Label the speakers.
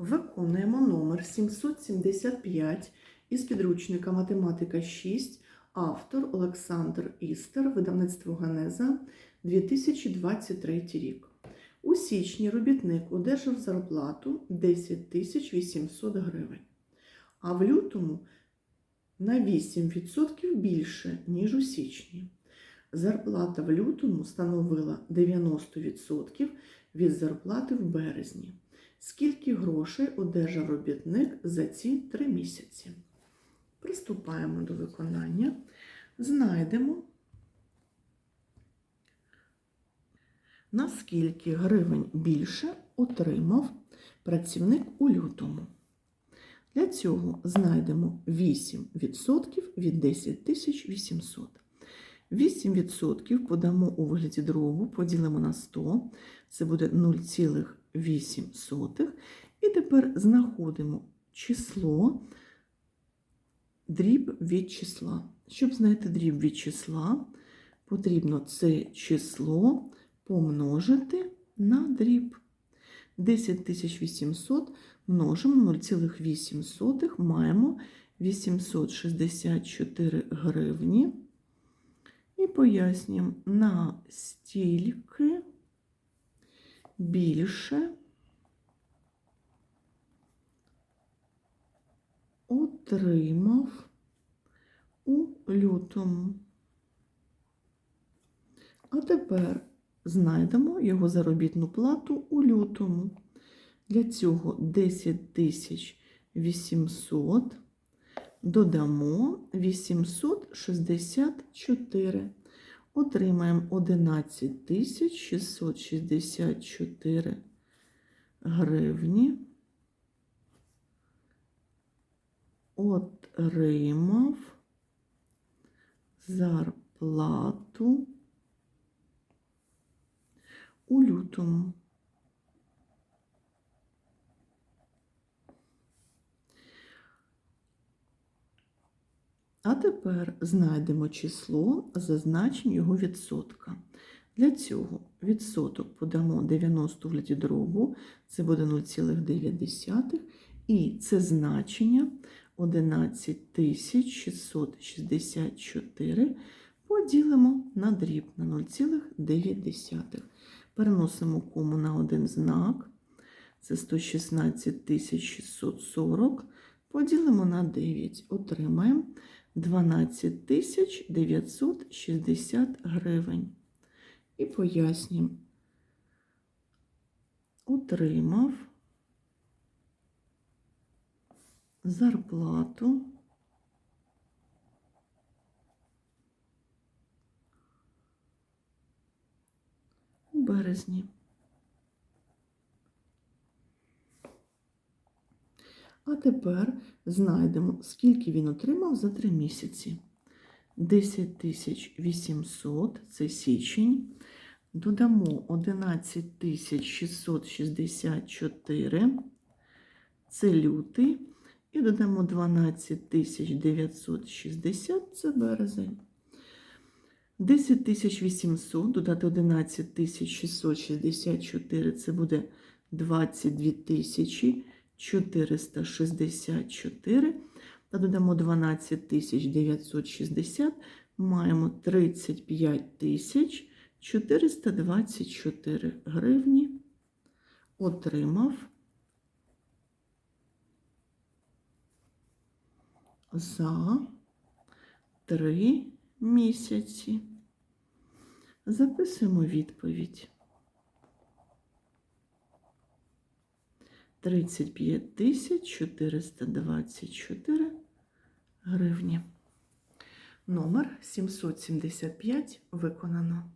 Speaker 1: Виконуємо номер 775 із підручника Математика 6, автор Олександр Істер, видавництво Генеза, 2023 рік. У січні робітник одержав зарплату 10 тисяч 800 гривень, а в лютому на 8% більше, ніж у січні. Зарплата в лютому становила 90% від зарплати в березні. Скільки грошей одержав робітник за ці три місяці? Приступаємо до виконання. Знайдемо, наскільки гривень більше отримав працівник у лютому. Для цього знайдемо 8% від 10 800. 8% подамо у вигляді дробу, поділимо на 100, це буде 0,8. І тепер знаходимо число, дріб від числа. Щоб знайти дріб від числа, потрібно це число помножити на дріб. 10800 множимо на 0,8, маємо 864 гривні. І пояснюємо, на стільки більше отримав у лютому. А тепер знайдемо його заробітну плату у лютому. Для цього 10 тисяч 800 додамо 864. Отримаємо 11 тисяч 664 гривні. Отримав зарплату у лютому. А тепер знайдемо число, зазначимо його відсотка. Для цього відсоток подамо 90 в гляді це буде 0,9. І це значення 11664 поділимо на дріб на 0,9. Переносимо кому на один знак. Це 116 640. Поділимо на 9. Отримаємо 12 тисяч 960 гривень. І пояснюємо. Отримав зарплату у березні. А тепер знайдемо, скільки він отримав за три місяці. 10 800 це січень. Додамо 11 664 це лютий. І додамо 12 960 це березень. 10 800 додати 11 664 це буде 22 тисячі. 464 та додамо 12 960, маємо 35 тисяч 424 гривні. Отримав за 3 місяці. Записуємо відповідь. 35 тисяч 424 гривні. Номер 775 виконано.